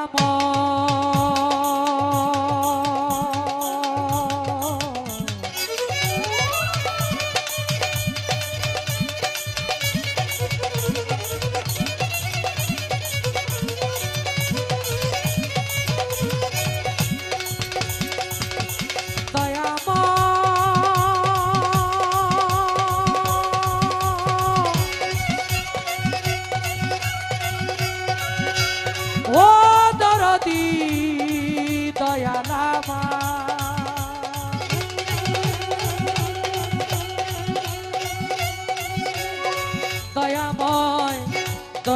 ও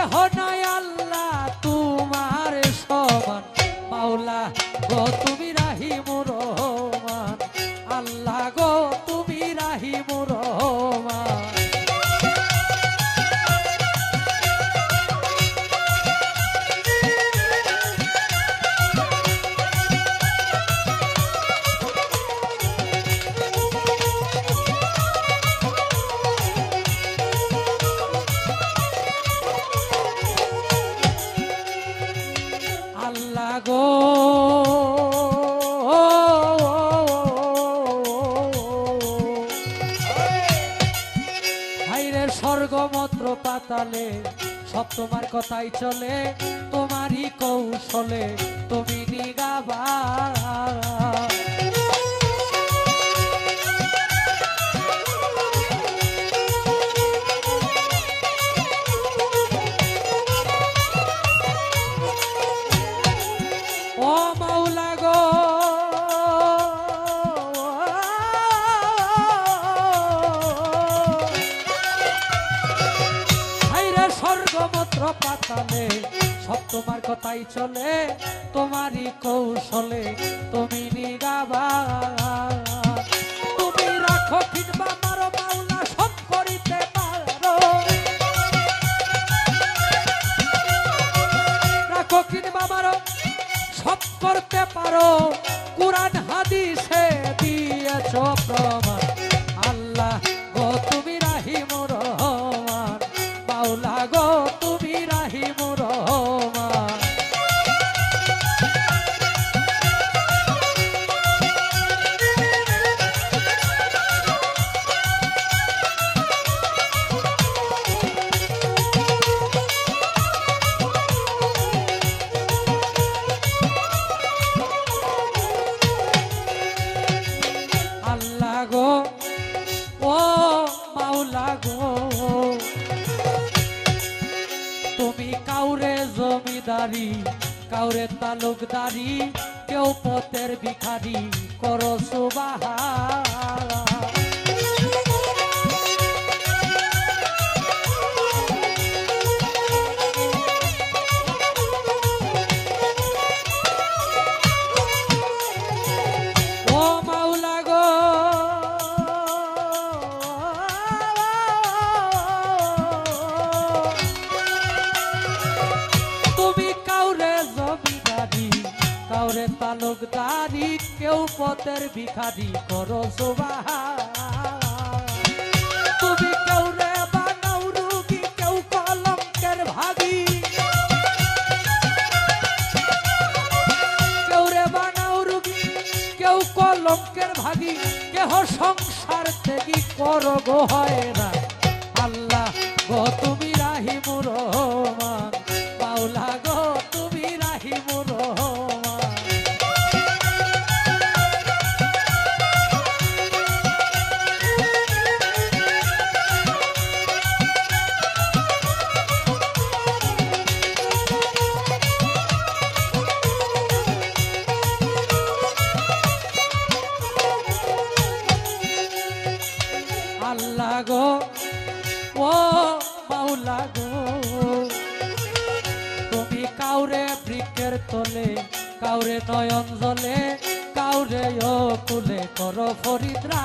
কেহ নাই আল্লাহ তোমার সমান মাওলা গো তুমি হাইরে স্বর্গমত্র পাতালে সব তোমার কথাই চলে তোমারই কৌশলে তুমি নিগাবা কথাই চলে, তোমারই কৌশলে তুমি নিগাবা তুমি রাখো কিংবা মারো সব করিতে পারো। রাখো কিংবা মারো, সব করতে পারো। কোরআন, হাদিসে দিয়েছ প্রমাণ। গো। তুমি কাউরে জমিদারি কাউরে তালুকদারি কেউ পথের ভিখারি করো সুবাহা কেউ পথের ভিখারি করো রুগী, কেউ ভাগী। কেউ সংসার থেকে করো গো হয় না আল্লাহ গো, তুমি রাহিমুর রহমান মাওলা গো তুমি কাউরে বৃক্ষের তলে কাউরে নয়ন জলে কাউরে ও কুলে করো ফরিদ্রা।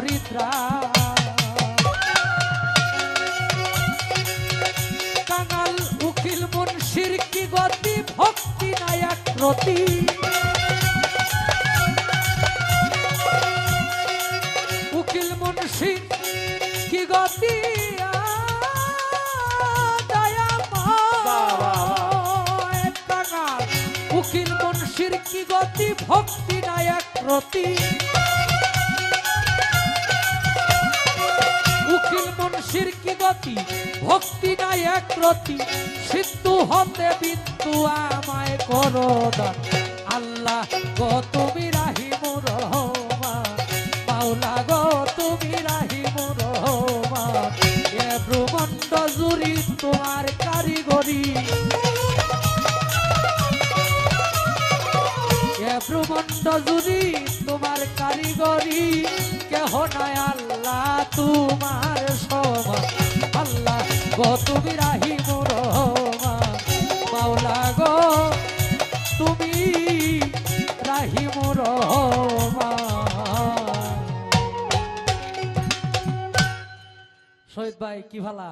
কর কাঙাল, উকিল, মুন্সির কি গতি? ভক্তি নায়ক রতি। উকিল মুন্সি কি গতি? উকিল, মুন্সির কি গতি? ভক্তি নায়ক রতি। মুন্সির কি গতি ভক্তি নায়ক রতি সিদ্ধু হতে বিন্দু আমায় করো আল্লাহ গো, তুমি রাহিমুর রহমান। মাওলা গো, তুমি রাহিমুর রহমান। এ ব্রহ্মাণ্ড জুড়ি তোমার কারিগরি। এ ব্রহ্মাণ্ড জুড়ি তোমার কারিগরি, কেহ নাই আল্লাহ তোমার সমান আল্লাহ গো, তুমি রহমান মাওলা গো, তুমি রহমান শহীদ ভাই, কি ভালা?